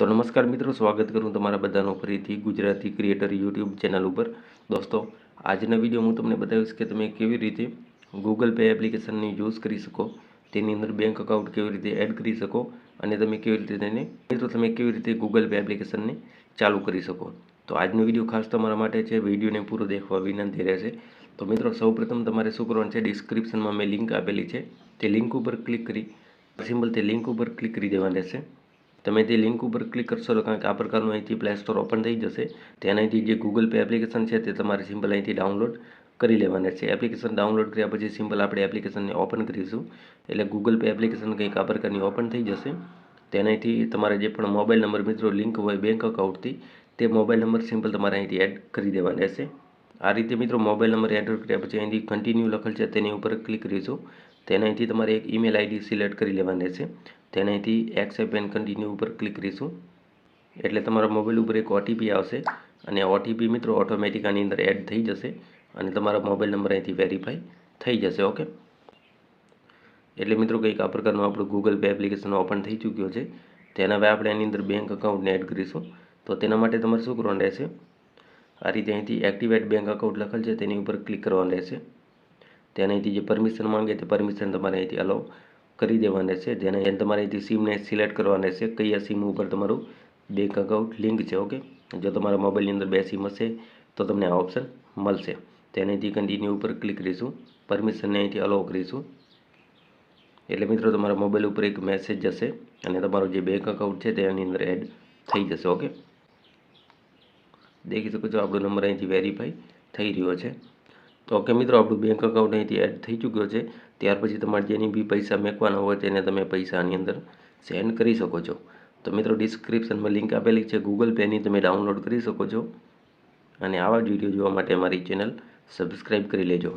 તો નમસ્કાર મિત્રો, સ્વાગત કરું તમારા બધાનો ફરીથી ગુજરાતી ક્રિએટર યુટ્યુબ ચેનલ ઉપર. દોસ્તો, આજના વીડિયો હું તમને બતાવીશ કે તમે કેવી રીતે ગૂગલ પે એપ્લિકેશનને યુઝ કરી શકો, તેની અંદર બેંક અકાઉન્ટ કેવી રીતે એડ કરી શકો, અને તમે કેવી રીતે તેને, મિત્રો, તમે કેવી રીતે ગૂગલ પે એપ્લિકેશનને ચાલુ કરી શકો. તો આજનો વીડિયો ખાસ તમારા માટે છે વિડીયોને પૂરો દેખવા વિનંતી રહેશે. તો મિત્રો, સૌપ્રથમ તમારે શું કરવાનું છે ડિસ્ક્રિપ્શનમાં મેં લિંક આપેલી છે, તે લિંક ઉપર ક્લિક કરી સિમ્પલ તે લિંક ઉપર ક્લિક કરી દેવાની રહેશે. તમે તે લિંક ઉપર ક્લિક કરશો કારણ કે આ પ્રકારનું અહીંથી પ્લે સ્ટોર ઓપન થઈ જશે. તેનાથી જે ગૂગલ પે એપ્લિકેશન છે તે તમારે સિમ્પલ અહીંથી ડાઉનલોડ કરી લેવાના છે. એપ્લિકેશન ડાઉનલોડ કર્યા પછી સિમ્પલ આપણે એપ્લિકેશનને ઓપન કરીશું. એટલે ગૂગલ પે એપ્લિકેશન કંઈક આ પ્રકારની ઓપન થઈ જશે. તેનાથી તમારે જે પણ મોબાઈલ નંબર મિત્રો લિંક હોય બેંક અકાઉન્ટથી તે મોબાઈલ નંબર સિમ્પલ તમારે અહીંથી એડ કરી દેવાના રહેશે આ રીતે મિત્રો મોબાઈલ નંબર એન્ટર કર્યા પછી અહીંથી કન્ટિન્યુ લખેલ છે, તેની ઉપર ક્લિક કરીશું. તેનાથી તમારે એક ઈમેલ આઈડી સિલેક્ટ કરી લેવાની રહેશે. તેનાથી એક્સેપ્ટ એન્ડ કન્ટિન્યુ ઉપર ક્લિક કરીશું. એટલે તમારા મોબાઈલ ઉપર એક ઓટીપી આવશે અને ઓટીપી મિત્રો ઓટોમેટિક આની અંદર એડ થઈ જશે અને તમારા મોબાઈલ નંબર અહીંથી વેરીફાઈ થઈ જશે ઓકે એટલે મિત્રો કંઈક આ પ્રકારનું આપણું ગૂગલ પે એપ્લિકેશન ઓપન થઈ ચૂક્યો છે. તેના હવે આપણે એની અંદર બેંક અકાઉન્ટને એડ કરીશું. તો તેના માટે તમારે શું કરવાનું રહેશે? આ રીતે અહીંથી એક્ટિવેટ બેંક અકાઉન્ટ લખેલ છે, તેની ઉપર ક્લિક કરવાનું રહેશે. તેને અહીંથી જે પરમિશન માંગે તે પરમિશન તમારે અહીંથી અલાઉ કરી દેવાનું રહેશે જેને તમારે અહીંથી સિમને સિલેક્ટ કરવાનું રહેશે કયા સિમ ઉપર તમારું બેંક અકાઉન્ટ લિંક છે ઓકે જો તમારા મોબાઈલની અંદર બે સિમ હશે, તો તમને આ ઓપ્શન મળશે. તેનાથી કન્ટિન્યુ ઉપર ક્લિક કરીશું. પરમિશનને અહીંથી અલો કરીશું. એટલે મિત્રો, તમારા મોબાઈલ ઉપર એક મેસેજ જશે અને તમારું જે બેંક અકાઉન્ટ છે તેની અંદર એડ થઈ જશે ઓકે દેખી શકો છો, આપણો નંબર અહીંથી વેરીફાઈ થઈ રહ્યો છે. તો ઓકે મિત્રો, આપણું બેંક અકાઉન્ટ અહીંથી એડ થઈ ચૂક્યો છે. ત્યાર પછી તમારે જેની બી પૈસા મેકવાના હોય તેને તમે પૈસા આની અંદર સેન્ડ કરી શકો છો. તો મિત્રો ડિસ્ક્રિપ્શનમાં લિંક આપેલી છે. ગૂગલ પેની તમે ડાઉનલોડ કરી શકો છો. અને આવા જ વીડિયો જોવા માટે અમારી ચેનલ સબસ્ક્રાઈબ કરી લેજો.